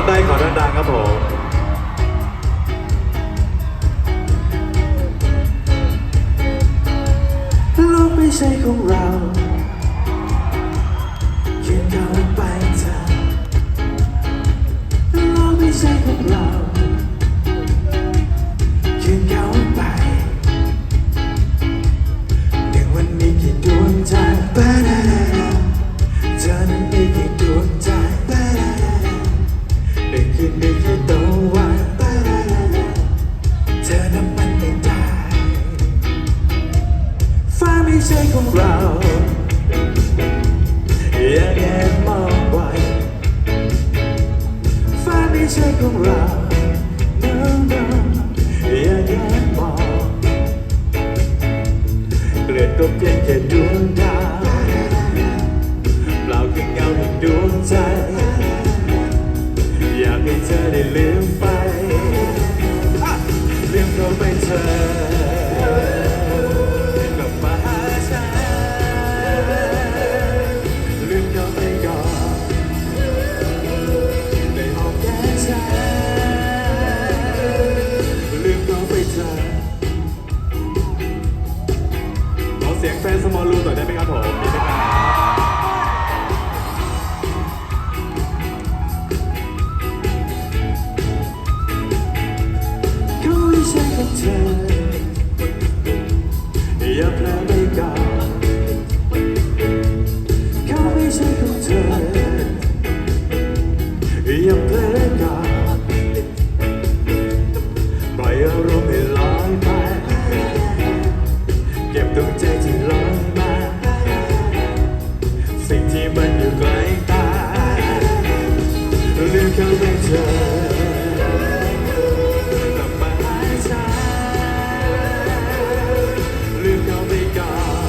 องได้ขอดังๆครับผมโลกไม่ใช่ของเราเขียนเขาไป นึ่งคืนมีกี่ตะวันปะดาดาดาเธอนั้นมันไม่ได้ฟ้าไม่ใช่ของเราอย่าแอบมองไว้ฟ้าไม่ใช่ของเรา no no อย่าแอบมองเกลือก็เพียงแค่ดวงดาวเปล่าคือเงาแห่งดวงใจ ลืมไปลืมเขาไปเธอกลับมาหาฉันลืมเขาไปก่อนในห้องแก้ฉันลืมเขาไปเธอขอเสียงแฟนสมอลรูหน่อยได้ไหมครับผม เธอ อย่าเพลอไปก่อนเขาไม่ใช่ของเธอ อย่าเพลอก่อนปล่อยอารมณ์ให้ลอยไป เก็บดวงใจที่ลอยมา สิ่งที่มันอยู่ไกลตาลืมเขาไปเธอ ลืมเ